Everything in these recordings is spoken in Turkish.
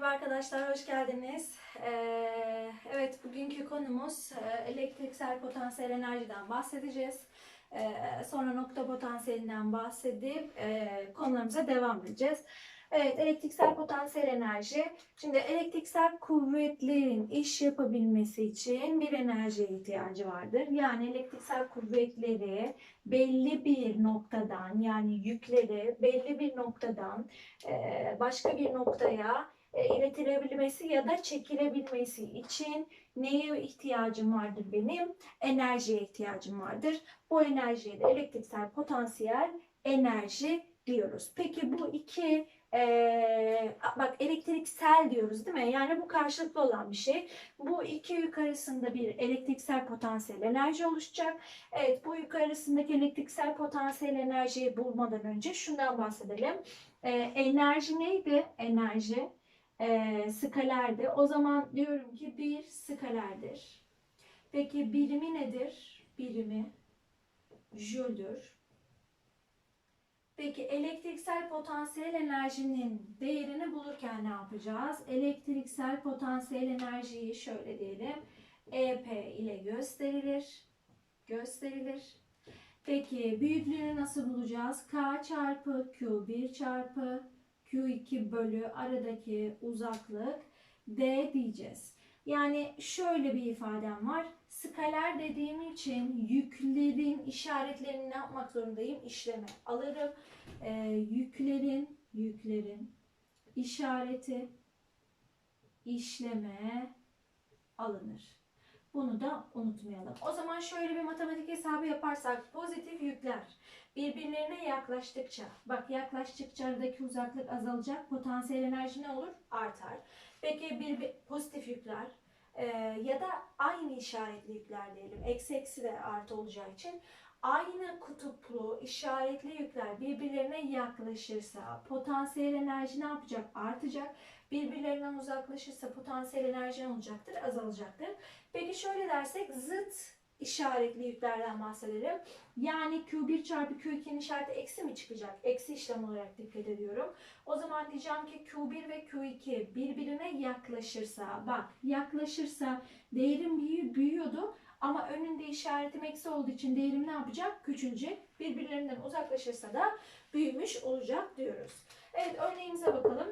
Merhaba arkadaşlar, hoş geldiniz. Ee, evet, bugünkü konumuz e, elektriksel potansiyel enerjiden bahsedeceğiz. Ee, sonra nokta potansiyelinden bahsedip e, konularımıza devam edeceğiz. Evet, elektriksel potansiyel enerji. Şimdi elektriksel kuvvetlerin iş yapabilmesi için bir enerjiye ihtiyacı vardır. Yani elektriksel kuvvetleri belli bir noktadan yani yükleri belli bir noktadan e, başka bir noktaya e, iletilebilmesi ya da çekilebilmesi için neye ihtiyacım vardır benim? Enerjiye ihtiyacım vardır. Bu enerjiye de elektriksel potansiyel enerji diyoruz. Peki bu iki ee, bak elektriksel diyoruz değil mi? Yani bu karşılıklı olan bir şey. Bu iki yük arasında bir elektriksel potansiyel enerji oluşacak. Evet bu yük arasındaki elektriksel potansiyel enerjiyi bulmadan önce şundan bahsedelim. Ee, enerji neydi? Enerji e, skalerdi. O zaman diyorum ki bir skalerdir. Peki birimi nedir? Birimi jüldür. Peki elektriksel potansiyel enerjinin değerini bulurken ne yapacağız? Elektriksel potansiyel enerjiyi şöyle diyelim. EP ile gösterilir. Gösterilir. Peki büyüklüğünü nasıl bulacağız? K çarpı Q1 çarpı Q2 bölü aradaki uzaklık D diyeceğiz. Yani şöyle bir ifadem var. Skaler dediğim için yüklerin işaretlerini ne yapmak zorundayım? İşleme alırım. Ee, yüklerin, yüklerin işareti işleme alınır. Bunu da unutmayalım. O zaman şöyle bir matematik hesabı yaparsak pozitif yükler birbirlerine yaklaştıkça bak yaklaştıkça aradaki uzaklık azalacak. Potansiyel enerji ne olur? Artar. Peki bir, bir pozitif yükler e, ya da aynı işaretli yükler diyelim. Eksi eksi de artı olacağı için aynı kutuplu işaretli yükler birbirlerine yaklaşırsa potansiyel enerji ne yapacak? Artacak. Birbirlerinden uzaklaşırsa potansiyel enerji ne olacaktır? Azalacaktır. Peki şöyle dersek zıt işaretli yüklerden bahsedelim. Yani Q1 çarpı Q2'nin işareti eksi mi çıkacak? Eksi işlem olarak dikkat ediyorum. O zaman diyeceğim ki Q1 ve Q2 birbirine yaklaşırsa, bak yaklaşırsa değerim büyü, büyüyordu ama önünde işaretim eksi olduğu için değerim ne yapacak? Küçülecek. Birbirlerinden uzaklaşırsa da büyümüş olacak diyoruz. Evet örneğimize bakalım.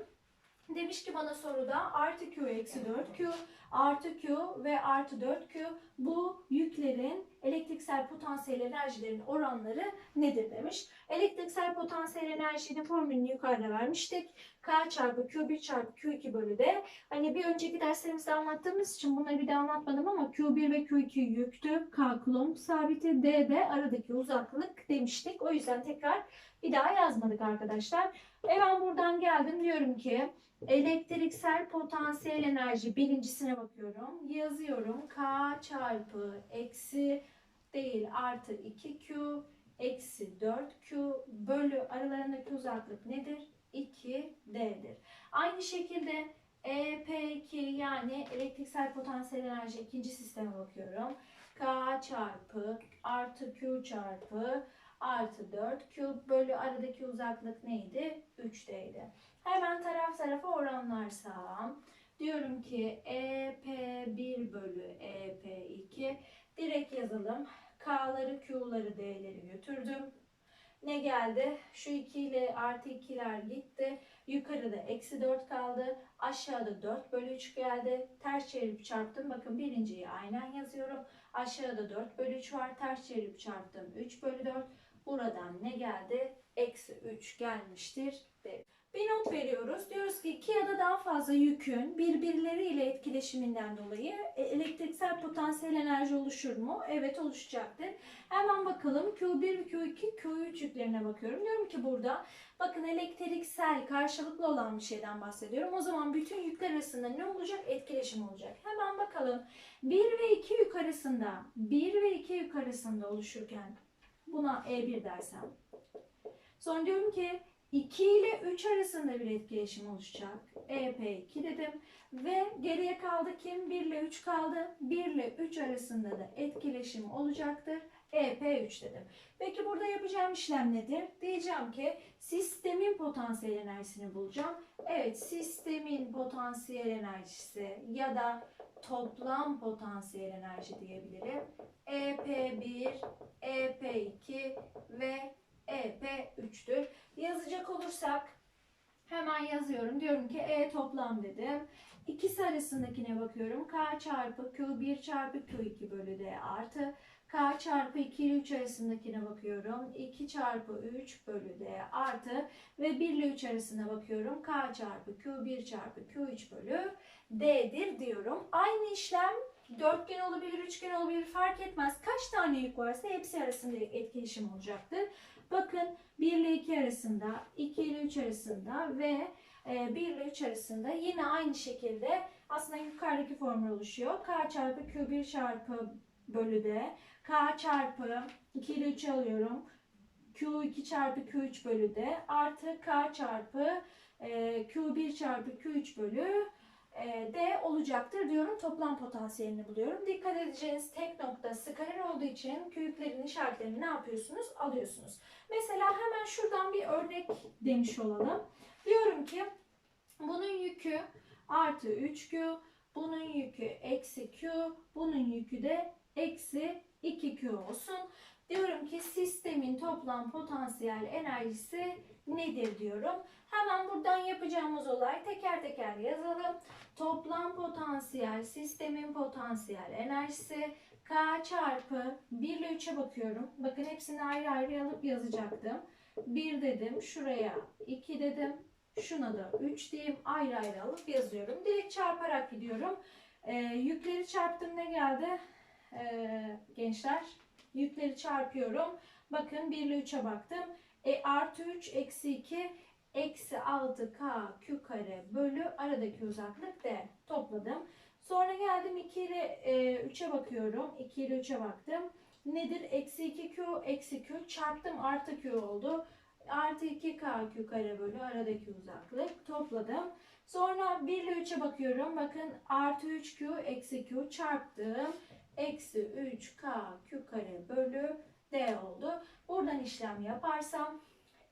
Demiş ki bana soruda artı Q eksi 4Q artı Q ve artı 4Q bu yüklerin elektriksel potansiyel enerjilerin oranları nedir demiş. Elektriksel potansiyel enerjinin formülünü yukarıda vermiştik. K çarpı Q1 çarpı Q2 bölü D. Hani bir önceki derslerimizde anlattığımız için bunları bir de anlatmadım ama Q1 ve Q2 yüktü. K kulomb sabiti, D de aradaki uzaklık demiştik. O yüzden tekrar bir daha yazmadık arkadaşlar. Hemen buradan geldim diyorum ki elektriksel potansiyel enerji birincisine bakıyorum. Yazıyorum K çarpı eksi değil artı 2Q eksi 4Q bölü aralarındaki uzaklık nedir? 2D'dir. Aynı şekilde EP2 yani elektriksel potansiyel enerji ikinci sisteme bakıyorum. K çarpı artı Q çarpı artı 4Q bölü aradaki uzaklık neydi? 3D'ydi. Hemen taraf tarafa oranlarsam diyorum ki EP1 bölü EP2 direkt yazalım. K'ları Q'ları D'leri götürdüm. Ne geldi? Şu 2 ile artı 2'ler gitti. Yukarıda eksi 4 kaldı. Aşağıda 4 bölü 3 geldi. Ters çevirip çarptım. Bakın birinciyi aynen yazıyorum. Aşağıda 4 bölü 3 var. Ters çevirip çarptım. 3 bölü 4. Buradan ne geldi? Eksi 3 gelmiştir. Derim. Bir not veriyoruz. Diyoruz ki iki ya da daha fazla yükün birbirleriyle etkileşiminden dolayı e, elektriksel potansiyel enerji oluşur mu? Evet oluşacaktır. Hemen bakalım Q1 ve Q2, Q3 yüklerine bakıyorum. Diyorum ki burada bakın elektriksel karşılıklı olan bir şeyden bahsediyorum. O zaman bütün yükler arasında ne olacak? Etkileşim olacak. Hemen bakalım 1 ve 2 yük arasında 1 ve 2 yük arasında oluşurken buna E1 dersem. Sonra diyorum ki 2 ile 3 arasında bir etkileşim oluşacak. EP2 dedim. Ve geriye kaldı kim? 1 ile 3 kaldı. 1 ile 3 arasında da etkileşim olacaktır. EP3 dedim. Peki burada yapacağım işlem nedir? Diyeceğim ki sistemin potansiyel enerjisini bulacağım. Evet sistemin potansiyel enerjisi ya da toplam potansiyel enerji diyebilirim. EP1, EP2 ve EP3'tür. Yazacak olursak hemen yazıyorum. Diyorum ki E toplam dedim. İkisi arasındakine bakıyorum. K çarpı Q1 çarpı Q2 bölü D artı K çarpı 2 ile 3 arasındakine bakıyorum. 2 çarpı 3 bölü D artı ve 1 ile 3 arasına bakıyorum. K çarpı Q1 çarpı Q3 bölü D'dir diyorum. Aynı işlem dörtgen olabilir, üçgen olabilir fark etmez. Kaç tane yük varsa hepsi arasında etkileşim olacaktır. Bakın 1 ile 2 arasında, 2 ile 3 arasında ve 1 ile 3 arasında yine aynı şekilde aslında yukarıdaki formül oluşuyor. K çarpı Q1 çarpı bölü D. K çarpı 2 ile 3 alıyorum. Q2 çarpı Q3 bölü D artı K çarpı e, Q1 çarpı Q3 bölü e, D olacaktır diyorum. Toplam potansiyelini buluyorum. Dikkat edeceğiniz tek nokta skaler olduğu için küçüklerin işaretlerini ne yapıyorsunuz? Alıyorsunuz. Mesela hemen şuradan bir örnek demiş olalım. Diyorum ki bunun yükü artı 3Q, bunun yükü eksi Q, bunun yükü de eksi 2Q olsun. Diyorum ki sistemin toplam potansiyel enerjisi nedir diyorum. Hemen buradan yapacağımız olay teker teker yazalım. Toplam potansiyel, sistemin potansiyel enerjisi K çarpı 1 ile 3'e bakıyorum. Bakın hepsini ayrı ayrı alıp yazacaktım. 1 dedim, şuraya 2 dedim, şuna da 3 diyeyim. Ayrı ayrı alıp yazıyorum. Direkt çarparak gidiyorum. Ee, yükleri çarptım ne geldi? Ee, gençler yükleri çarpıyorum. Bakın 1 ile 3'e baktım. E, artı 3 eksi 2 eksi 6k q kare bölü aradaki uzaklık d topladım. Sonra geldim 2 ile e, 3'e bakıyorum. 2 ile 3'e baktım. Nedir? Eksi 2q eksi q çarptım artı q oldu. Artı 2k q kare bölü aradaki uzaklık topladım. Sonra 1 ile 3'e bakıyorum. Bakın artı 3q eksi q çarptım. Eksi 3k q kare bölü d oldu. Buradan işlem yaparsam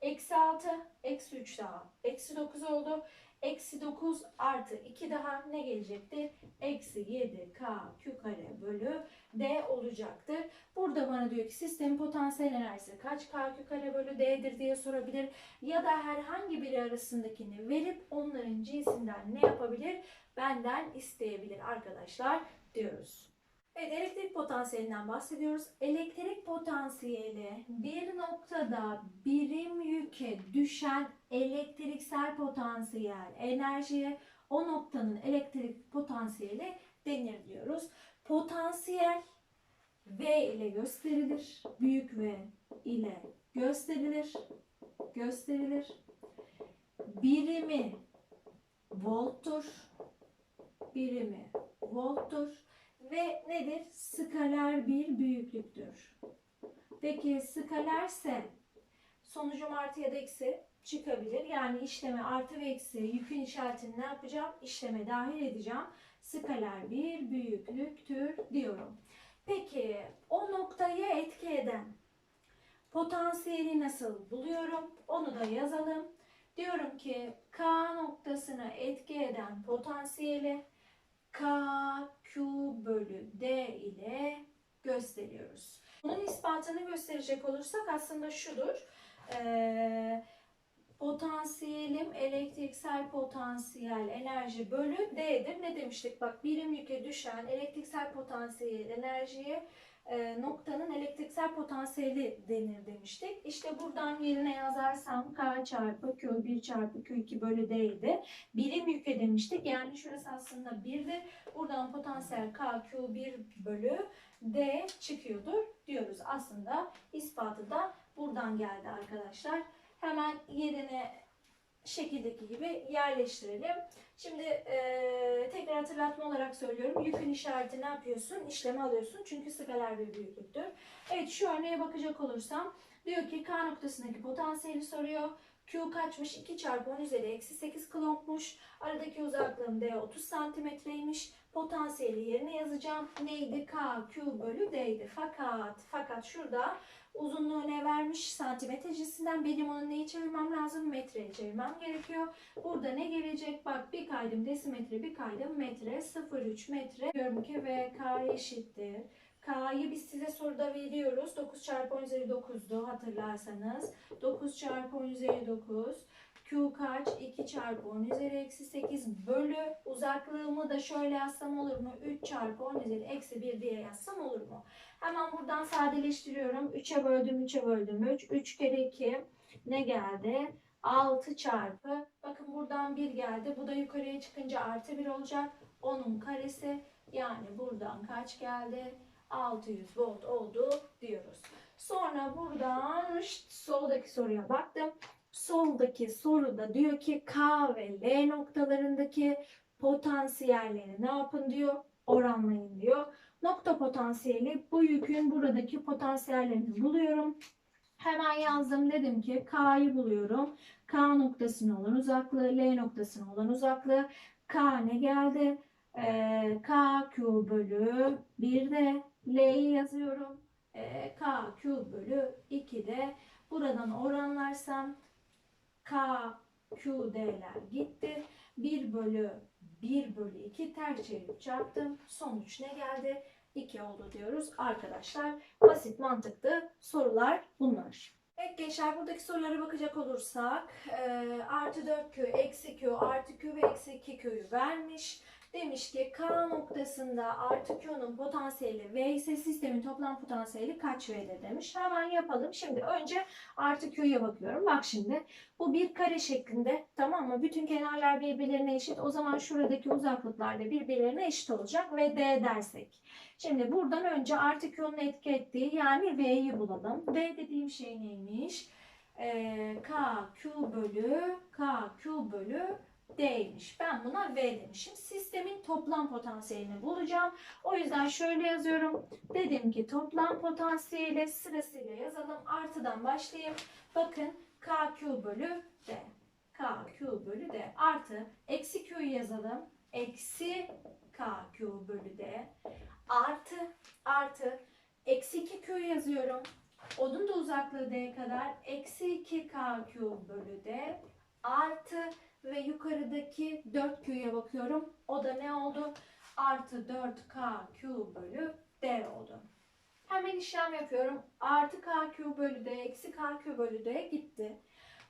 eksi 6 eksi 3 daha eksi 9 oldu. Eksi 9 artı 2 daha ne gelecektir? Eksi 7k q kare bölü d olacaktır. Burada bana diyor ki sistemin potansiyel enerjisi kaç k q kare bölü d'dir diye sorabilir. Ya da herhangi biri arasındakini verip onların cinsinden ne yapabilir? Benden isteyebilir arkadaşlar diyoruz. Evet, elektrik potansiyelinden bahsediyoruz. Elektrik potansiyeli bir noktada birim yüke düşen elektriksel potansiyel enerjiye o noktanın elektrik potansiyeli denir diyoruz. Potansiyel V ile gösterilir. Büyük V ile gösterilir. Gösterilir. Birimi volttur. Birimi volttur ve nedir? Skaler bir büyüklüktür. Peki skalerse sonucum artı ya da eksi çıkabilir. Yani işleme artı ve eksi yükün işaretini ne yapacağım? İşleme dahil edeceğim. Skaler bir büyüklüktür diyorum. Peki o noktaya etki eden potansiyeli nasıl buluyorum? Onu da yazalım. Diyorum ki K noktasına etki eden potansiyeli K, Q bölü D ile gösteriyoruz. Bunun ispatını gösterecek olursak aslında şudur. Ee, potansiyelim elektriksel potansiyel enerji bölü D'dir. Ne demiştik? Bak birim yüke düşen elektriksel potansiyel enerjiye e, noktanın elektriksel potansiyeli denir demiştik. İşte buradan yerine yazarsam K çarpı Q1 çarpı Q2 bölü D idi. Birim yüke demiştik. Yani şurası aslında 1'dir. Buradan potansiyel K Q1 bölü D çıkıyordur diyoruz. Aslında ispatı da buradan geldi arkadaşlar. Hemen yerine şekildeki gibi yerleştirelim. Şimdi e, tekrar hatırlatma olarak söylüyorum. Yükün işareti ne yapıyorsun? İşlemi alıyorsun. Çünkü skaler bir büyüklüktür. Evet şu örneğe bakacak olursam diyor ki K noktasındaki potansiyeli soruyor. Q kaçmış? 2 çarpı 10 üzeri eksi 8 klompmuş. Aradaki uzaklığı uzaklığım D 30 santimetreymiş. Potansiyeli yerine yazacağım. Neydi? K, Q bölü D'ydi. Fakat, fakat şurada uzunluğu ne vermiş? Santimetre cinsinden benim onu neyi çevirmem lazım? Metreye çevirmem gerekiyor. Burada ne gelecek? Bak bir kaydım desimetre, bir kaydım metre. 0,3 metre. Diyorum ki V K eşittir. K'yı biz size soruda veriyoruz. 9 çarpı 10 üzeri 9'du hatırlarsanız. 9 çarpı 10 üzeri 9. Q kaç? 2 çarpı 10 üzeri eksi 8 bölü uzaklığımı da şöyle yazsam olur mu? 3 çarpı 10 üzeri eksi 1 diye yazsam olur mu? Hemen buradan sadeleştiriyorum. 3'e böldüm 3'e böldüm 3. 3 kere 2 ne geldi? 6 çarpı bakın buradan 1 geldi. Bu da yukarıya çıkınca artı 1 olacak. 10'un karesi yani buradan kaç geldi? 600 volt oldu diyoruz. Sonra buradan soldaki soruya baktım. Soldaki soruda diyor ki K ve L noktalarındaki potansiyelleri ne yapın diyor? Oranlayın diyor. Nokta potansiyeli bu yükün buradaki potansiyellerini buluyorum. Hemen yazdım dedim ki K'yı buluyorum. K noktasına olan uzaklığı, L noktasına olan uzaklığı. K ne geldi? Ee, K Q bölü 1 de L'yi yazıyorum. Ee, K Q bölü 2 de buradan oranlarsam K Q D'ler gitti. 1 bölü 1 bölü 2 ters çevirip çarptım. Sonuç ne geldi? 2 oldu diyoruz arkadaşlar. Basit mantıklı sorular bunlar. Evet gençler buradaki sorulara bakacak olursak e, artı 4Q, eksi Q, artı Q ve eksi 2Q'yu vermiş. Demiş ki K noktasında artı Q'nun potansiyeli V ise sistemin toplam potansiyeli kaç V'dir demiş. Hemen yapalım. Şimdi önce artı Q'ya bakıyorum. Bak şimdi bu bir kare şeklinde tamam mı? Bütün kenarlar birbirlerine eşit. O zaman şuradaki uzaklıklar da birbirlerine eşit olacak ve D dersek. Şimdi buradan önce artı Q'nun etki ettiği yani V'yi bulalım. V dediğim şey neymiş? Ee, K Q bölü K Q bölü D'ymiş. Ben buna V demişim. Sistemin toplam potansiyelini bulacağım. O yüzden şöyle yazıyorum. Dedim ki toplam potansiyeli sırasıyla yazalım. Artıdan başlayayım. Bakın KQ bölü D. KQ bölü D. Artı eksi Q'yu yazalım. Eksi KQ bölü D. Artı artı eksi 2Q yazıyorum. Onun da uzaklığı D kadar. Eksi 2KQ bölü D. Artı ve yukarıdaki 4Q'ya bakıyorum. O da ne oldu? Artı 4KQ bölü D oldu. Hemen işlem yapıyorum. Artı KQ bölü D, eksi KQ bölü D gitti.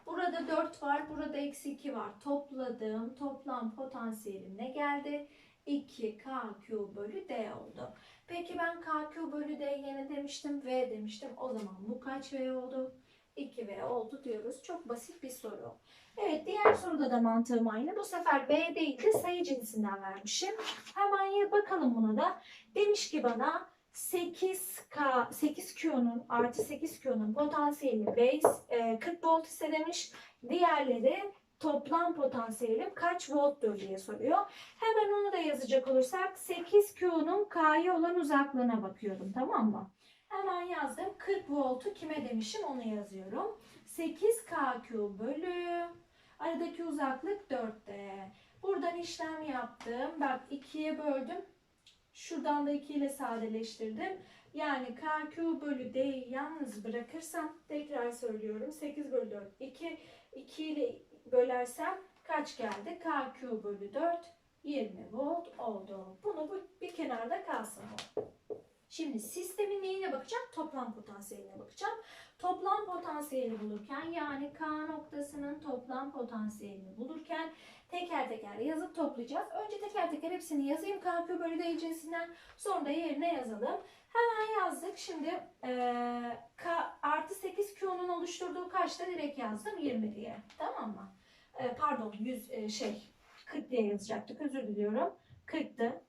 Burada 4 var, burada eksi 2 var. Topladım. Toplam potansiyelim ne geldi? 2KQ bölü D oldu. Peki ben KQ bölü D yine demiştim, V demiştim. O zaman bu kaç V oldu? 2V oldu diyoruz. Çok basit bir soru. Evet diğer soruda da mantığım aynı. Bu sefer B değil de sayı cinsinden vermişim. Hemen ya bakalım buna da. Demiş ki bana 8K, 8Q'nun artı 8Q'nun potansiyeli base e, 40 volt ise demiş. Diğerleri toplam potansiyelim kaç volttur diye soruyor. Hemen onu da yazacak olursak 8Q'nun K'ya olan uzaklığına bakıyorum tamam mı? Hemen yazdım. 40 voltu kime demişim onu yazıyorum. 8KQ bölü aradaki uzaklık 4D. Buradan işlem yaptım. Bak 2'ye böldüm. Şuradan da 2 ile sadeleştirdim. Yani KQ bölü D'yi yalnız bırakırsam tekrar söylüyorum. 8 bölü 4 2. 2 ile bölersem kaç geldi? KQ bölü 4 20 volt oldu. Bunu bu bir kenarda kalsın. Şimdi sistemin neyine bakacağım? Toplam potansiyeline bakacağım. Toplam potansiyelini bulurken yani K noktasının toplam potansiyelini bulurken teker teker yazıp toplayacağız. Önce teker teker hepsini yazayım. KQ bölü D sonra da yerine yazalım. Hemen yazdık. Şimdi eee, K artı 8Q'nun oluşturduğu kaçta direkt yazdım? 20 diye. Tamam mı? Eee, pardon 100 eee, şey 40 diye yazacaktık. Özür diliyorum. 40'tı.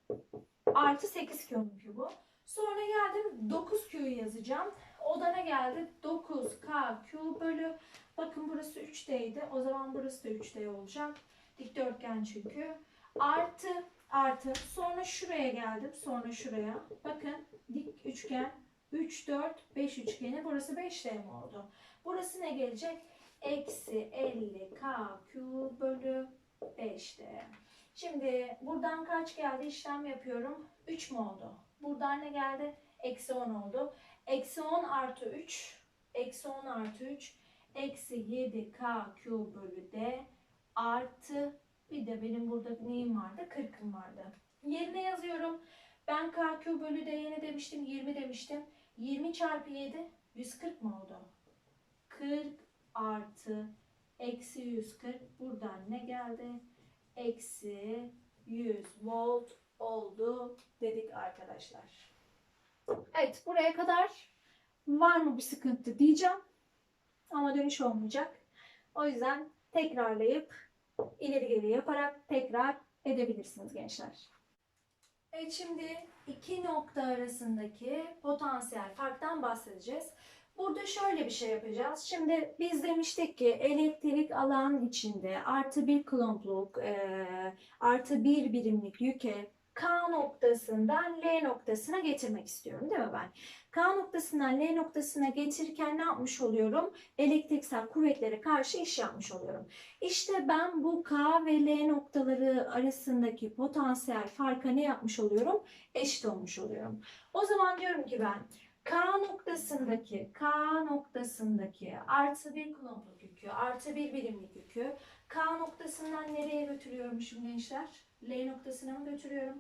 Artı 8Q'nunki bu. Sonra geldim 9Q'yu yazacağım. O da ne geldi? 9KQ bölü. Bakın burası 3D'ydi. O zaman burası da 3D olacak. Dikdörtgen çünkü. Artı artı. Sonra şuraya geldim. Sonra şuraya. Bakın dik üçgen. 3, 4, 5 üçgeni. Burası 5D mi oldu? Burası ne gelecek? Eksi 50KQ bölü 5D. Şimdi buradan kaç geldi işlem yapıyorum. 3 mü oldu? Buradan ne geldi? Eksi 10 oldu. Eksi 10 artı 3. Eksi 10 artı 3. Eksi 7k q bölü d artı bir de benim burada neyim vardı? 40'ım vardı. Yerine yazıyorum. Ben k q bölü d'ye ne demiştim? 20 demiştim. 20 çarpı 7 140 mı oldu? 40 artı eksi 140 buradan ne geldi? Eksi 100 volt oldu dedik arkadaşlar. Evet buraya kadar var mı bir sıkıntı diyeceğim. Ama dönüş olmayacak. O yüzden tekrarlayıp ileri geri yaparak tekrar edebilirsiniz gençler. Evet şimdi iki nokta arasındaki potansiyel farktan bahsedeceğiz. Burada şöyle bir şey yapacağız. Şimdi biz demiştik ki elektrik alan içinde artı bir klompluk, e, artı bir birimlik yüke K noktasından L noktasına getirmek istiyorum değil mi ben? K noktasından L noktasına getirirken ne yapmış oluyorum? Elektriksel kuvvetlere karşı iş yapmış oluyorum. İşte ben bu K ve L noktaları arasındaki potansiyel farka ne yapmış oluyorum? Eşit olmuş oluyorum. O zaman diyorum ki ben K noktasındaki K noktasındaki artı bir klompluk yükü artı bir birimlik yükü K noktasından nereye götürüyormuşum gençler? L noktasına mı götürüyorum?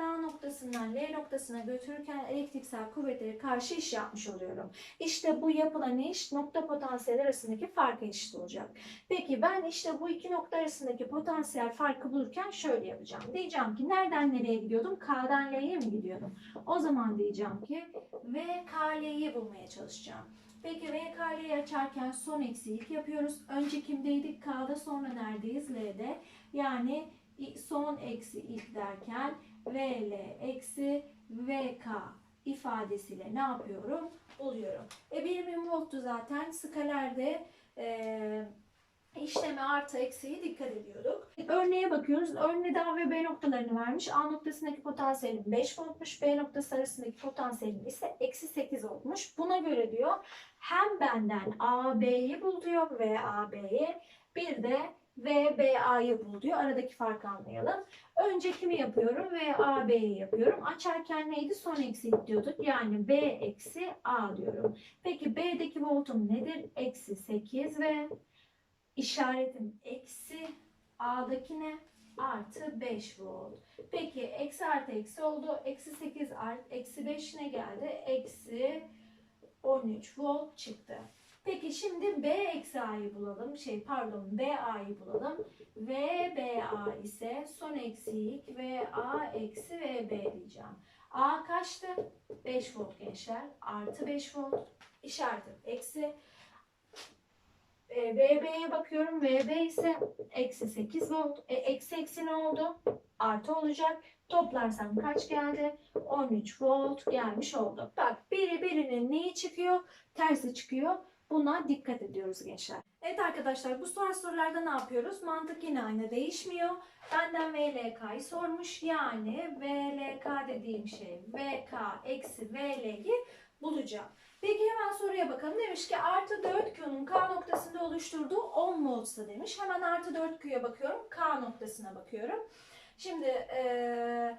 K noktasından L noktasına götürürken elektriksel kuvvetlere karşı iş yapmış oluyorum. İşte bu yapılan iş nokta potansiyel arasındaki farka eşit olacak. Peki ben işte bu iki nokta arasındaki potansiyel farkı bulurken şöyle yapacağım. Diyeceğim ki nereden nereye gidiyordum? K'dan L'ye mi gidiyordum? O zaman diyeceğim ki VKL'yi bulmaya çalışacağım. Peki VKL'yi açarken son eksi ilk yapıyoruz. Önce kimdeydik? K'da sonra neredeyiz? L'de. Yani son eksi ilk derken VL eksi VK ifadesiyle ne yapıyorum? Buluyorum. E birimin volttu zaten. Skalerde e, işleme artı eksiği dikkat ediyorduk. Örneğe bakıyoruz. Örneğde A ve B noktalarını vermiş. A noktasındaki potansiyelim 5 voltmuş. B noktası arasındaki potansiyelim ise eksi 8 voltmuş. Buna göre diyor hem benden AB'yi bul diyor ve AB'ye bir de ve BA'yı bul diyor. Aradaki farkı anlayalım. Önce kimi yapıyorum? Ve AB'yi yapıyorum. Açarken neydi? Son eksi diyorduk. Yani B eksi A diyorum. Peki B'deki voltum nedir? Eksi 8 ve işaretim eksi A'daki ne? Artı 5 volt. Peki eksi artı eksi oldu. Eksi 8 artı eksi 5 ne geldi? Eksi 13 volt çıktı. Peki şimdi B eksi A'yı bulalım. Şey pardon B A'yı bulalım. V B A ise son eksilik V A eksi V B diyeceğim. A kaçtı? 5 volt gençler. Artı 5 volt. İşaretim eksi. E, VB'ye bakıyorum. VB ise eksi 8 volt. E, eksi eksi ne oldu? Artı olacak. Toplarsam kaç geldi? 13 volt gelmiş oldu. Bak biri birinin neyi çıkıyor? Tersi çıkıyor. Buna dikkat ediyoruz gençler. Evet arkadaşlar bu soru sorularda ne yapıyoruz? Mantık yine aynı değişmiyor. Benden VLK'yı sormuş. Yani VLK dediğim şey VK eksi VL'yi bulacağım. Peki hemen soruya bakalım. Demiş ki artı 4Q'nun K noktasında oluşturduğu 10 voltsa demiş. Hemen artı 4Q'ya bakıyorum. K noktasına bakıyorum. Şimdi ee,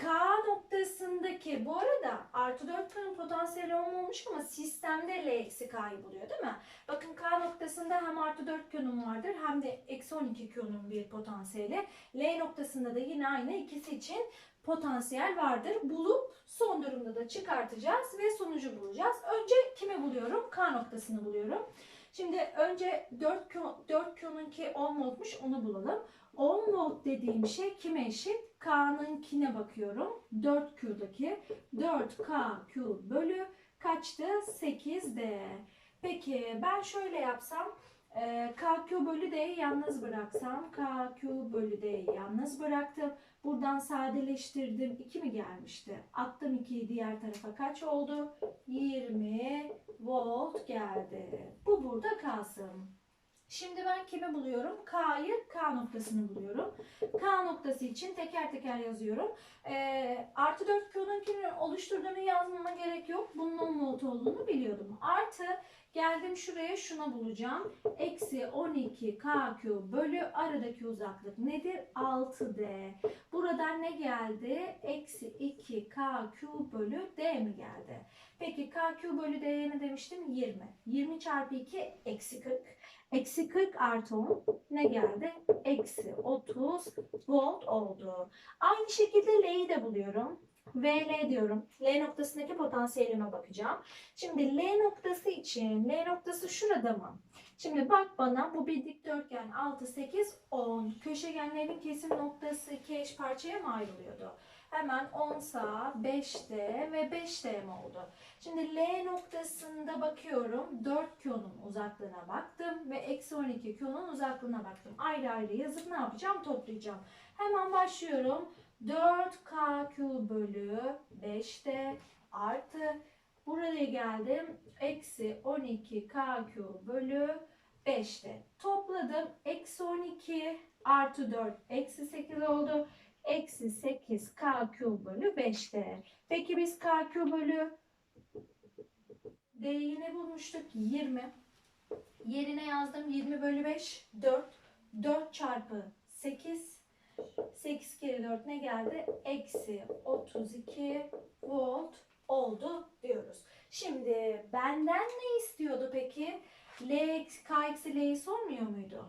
K noktasındaki bu arada artı 4 K'nın potansiyeli olmamış ama sistemde L eksi K'yı buluyor değil mi? Bakın K noktasında hem artı 4 Q'nun vardır hem de eksi 12 Q'nun bir potansiyeli. L noktasında da yine aynı ikisi için potansiyel vardır. Bulup son durumda da çıkartacağız ve sonucu bulacağız. Önce kimi buluyorum? K noktasını buluyorum. Şimdi önce 4Q, 4Q'nunki 10 voltmuş onu bulalım. 10 volt dediğim şey kime eşit? K'nınkine bakıyorum. 4Q'daki 4KQ bölü kaçtı? 8D. Peki ben şöyle yapsam e, KQ bölü D'yi yalnız bıraksam KQ bölü D'yi yalnız bıraktım. Buradan sadeleştirdim. 2 mi gelmişti? Attım 2'yi diğer tarafa kaç oldu? 20 volt geldi. Bu burada kalsın. Şimdi ben kimi buluyorum? K'yı, K noktasını buluyorum. K noktası için teker teker yazıyorum. Ee, artı 4 Q'nunkini oluşturduğunu yazmama gerek yok. Bunun 10 volt olduğunu biliyordum. Artı geldim şuraya şunu bulacağım. Eksi 12 KQ bölü aradaki uzaklık nedir? 6D. Buradan ne geldi? Eksi 2 KQ bölü D mi geldi? Peki KQ bölü D'ye ne demiştim? 20. 20 çarpı 2 eksi 40. Eksi 40 artı 10 ne geldi? Eksi 30 volt oldu. Aynı şekilde L'yi de buluyorum. VL diyorum. L noktasındaki potansiyelime bakacağım. Şimdi L noktası için L noktası şurada mı? Şimdi bak bana bu bir dikdörtgen 6, 8, 10. Köşegenlerin kesim noktası iki eş parçaya mı ayrılıyordu? Hemen 10 sağ, 5D ve 5D mi oldu? Şimdi L noktasında bakıyorum. 4 Q'nun uzaklığına baktım ve eksi 12 Q'nun uzaklığına baktım. Ayrı ayrı yazıp ne yapacağım? Toplayacağım. Hemen başlıyorum. 4KQ bölü 5D artı buraya geldim. Eksi 12KQ bölü 5'te. Topladım. Eksi 12 artı 4 eksi 8 oldu. Eksi 8 KQ bölü 5'te. Peki biz KQ bölü D'yi ne bulmuştuk? 20. Yerine yazdım 20 bölü 5 4. 4 çarpı 8 8 kere 4 ne geldi? Eksi 32 volt oldu diyoruz. Şimdi benden ne istiyordu peki? L, K eksi L'yi sormuyor muydu?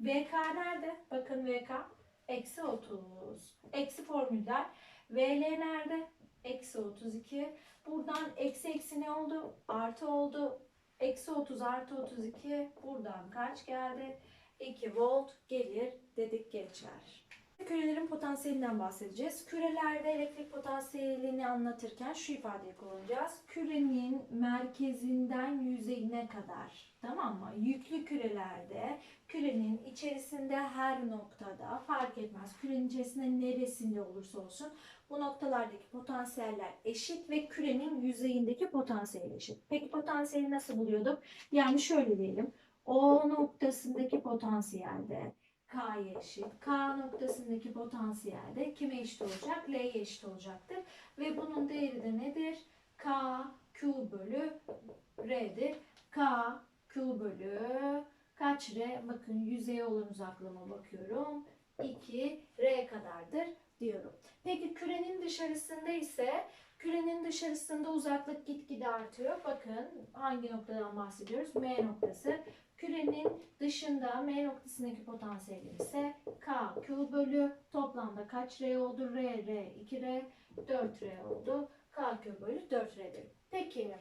VK nerede? Bakın VK. Eksi 30. Eksi formüller. VL nerede? Eksi 32. Buradan eksi eksi ne oldu? Artı oldu. Eksi 30 artı 32. Buradan kaç geldi? 2 volt gelir dedik gençler. Kürelerin potansiyelinden bahsedeceğiz. Kürelerde elektrik potansiyelini anlatırken şu ifadeyi kullanacağız. Kürenin merkezinden yüzeyine kadar. Tamam mı? Yüklü kürelerde kürenin içerisinde her noktada fark etmez. Kürenin içerisinde neresinde olursa olsun bu noktalardaki potansiyeller eşit ve kürenin yüzeyindeki potansiyel eşit. Peki potansiyeli nasıl buluyorduk? Yani şöyle diyelim. O noktasındaki potansiyelde K'ya eşit. K noktasındaki potansiyelde kime eşit olacak? L'ye eşit olacaktır. Ve bunun değeri de nedir? K, Q bölü R'dir. K, Q bölü kaç R? Bakın yüzeye olan uzaklığıma bakıyorum. 2 R kadardır diyorum. Peki kürenin dışarısında ise kürenin dışarısında uzaklık gitgide artıyor. Bakın hangi noktadan bahsediyoruz? M noktası. Kürenin dışında M noktasındaki potansiyeli ise K, Q bölü toplamda kaç R oldu? R, R, 2R, 4R oldu. K, Q bölü 4R'dir. Peki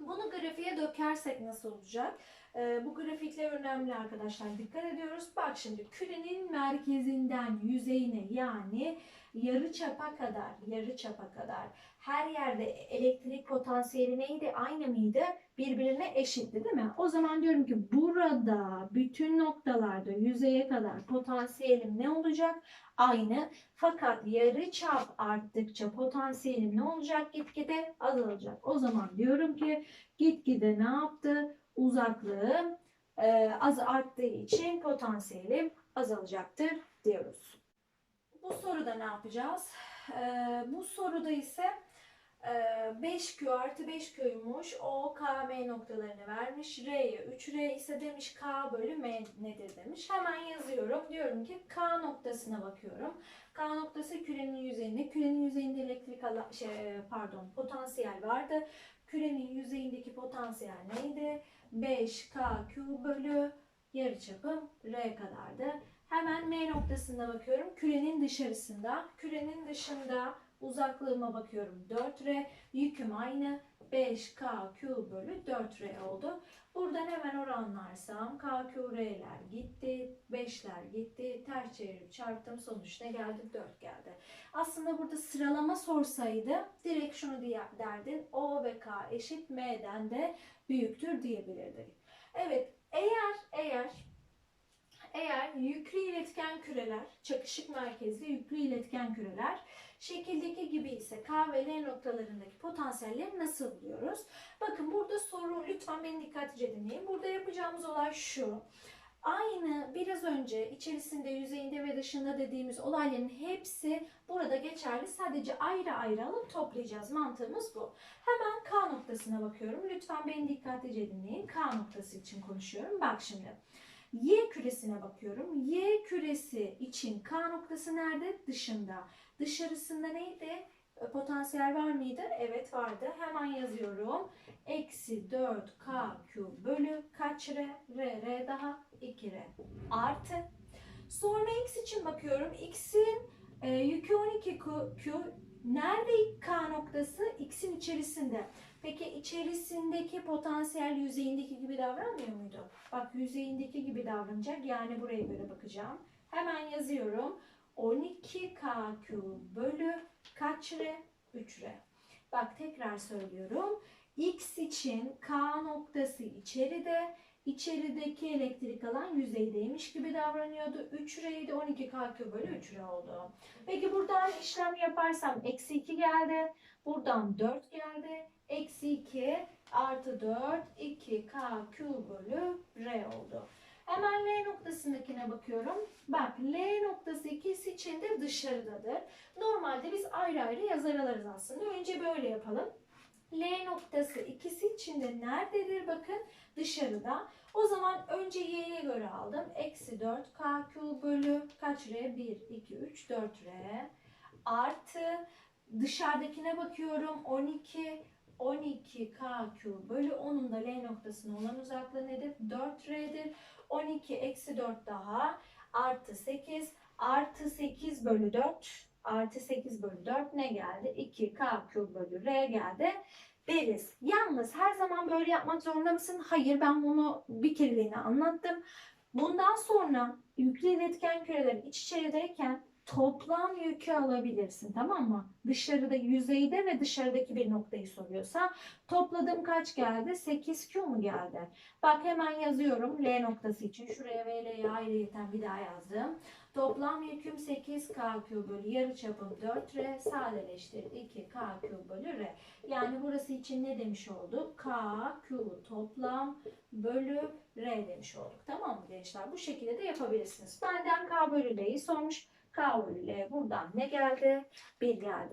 bunu grafiğe dökersek nasıl olacak? Ee, bu grafikler önemli arkadaşlar. Dikkat ediyoruz. Bak şimdi kürenin merkezinden yüzeyine yani yarı çapa kadar, yarı çapa kadar her yerde elektrik potansiyeli neydi? Aynı mıydı? Birbirine eşitti değil mi? O zaman diyorum ki burada bütün noktalarda yüzeye kadar potansiyelim ne olacak? Aynı. Fakat yarı çap arttıkça potansiyelim ne olacak? Gitgide azalacak. O zaman diyorum ki gitgide ne yaptı? Uzaklığı e, az arttığı için potansiyelim azalacaktır diyoruz. Bu soruda ne yapacağız? E, bu soruda ise e, 5Q artı 5Q'ymuş. O K, M noktalarını vermiş. R'ye 3R ise demiş K bölü M nedir demiş. Hemen yazıyorum. Diyorum ki K noktasına bakıyorum. K noktası kürenin yüzeyinde. Kürenin yüzeyinde elektrik ala- şey, pardon potansiyel vardı. Kürenin yüzeyindeki potansiyel neydi? 5KQ bölü yarıçapı R kadardı. Hemen M noktasına bakıyorum. Kürenin dışarısında. Kürenin dışında uzaklığıma bakıyorum. 4R. Yüküm aynı. 5KQ bölü 4R oldu. Buradan hemen oranlarsam KQR'ler gitti. 5'ler gitti. Ters çevirip çarptım. Sonuç ne geldi? 4 geldi. Aslında burada sıralama sorsaydı direkt şunu derdin. O ve K eşit M'den de büyüktür diyebilirdik. Evet eğer eğer eğer yüklü iletken küreler, çakışık merkezli yüklü iletken küreler Şekildeki gibi ise K ve L noktalarındaki potansiyelleri nasıl buluyoruz? Bakın burada soru lütfen beni dikkatlice dinleyin. Burada yapacağımız olay şu. Aynı biraz önce içerisinde, yüzeyinde ve dışında dediğimiz olayların hepsi burada geçerli. Sadece ayrı ayrı alıp toplayacağız. Mantığımız bu. Hemen K noktasına bakıyorum. Lütfen beni dikkatlice dinleyin. K noktası için konuşuyorum. Bak şimdi. Y küresine bakıyorum. Y küresi için K noktası nerede? Dışında. Dışarısında neydi? E, Potansiyel var mıydı? Evet vardı. Hemen yazıyorum. Eksi 4KQ bölü kaç R? R, R daha 2R. Artı. Sonra X için bakıyorum. X'in e, yükü 12Q. Q. Nerede K noktası? X'in içerisinde. Peki içerisindeki potansiyel yüzeyindeki gibi davranmıyor muydu? Bak yüzeyindeki gibi davranacak. Yani buraya göre bakacağım. Hemen yazıyorum. 12KQ bölü kaç R? 3R. Bak tekrar söylüyorum. X için K noktası içeride, içerideki elektrik alan yüzeydeymiş gibi davranıyordu. 3R'ydi 12KQ bölü 3R oldu. Peki buradan işlem yaparsam eksi 2 geldi. Buradan 4 geldi. Eksi 2 artı 4 2KQ bölü R oldu. Hemen L noktasındakine bakıyorum. Bak L noktası ikisi için de dışarıdadır. Normalde biz ayrı ayrı yazar aslında. Önce böyle yapalım. L noktası ikisi için de nerededir? Bakın dışarıda. O zaman önce y'ye göre aldım. Eksi 4 kq bölü kaç r? 1, 2, 3, 4 r. Artı dışarıdakine bakıyorum. 12, 12 kq bölü onun da L noktasına olan uzaklığı nedir? 4 r'dir. 12 eksi 4 daha artı 8 artı 8 bölü 4 artı 8 bölü 4 ne geldi? 2 kq bölü r geldi deriz. Yalnız her zaman böyle yapmak zorunda mısın? Hayır ben bunu bir kereliğine anlattım. Bundan sonra yüklü iletken küreler iç içerideyken toplam yükü alabilirsin tamam mı? Dışarıda yüzeyde ve dışarıdaki bir noktayı soruyorsa topladığım kaç geldi? 8Q mu geldi? Bak hemen yazıyorum L noktası için. Şuraya ve L'ye ayrıyeten bir daha yazdım. Toplam yüküm 8KQ bölü yarıçapım 4R sadeleştir 2KQ bölü R. Yani burası için ne demiş olduk? KQ toplam bölü R demiş olduk. Tamam mı gençler? Bu şekilde de yapabilirsiniz. Benden K bölü L'yi sormuş. K L buradan ne geldi? 1 geldi.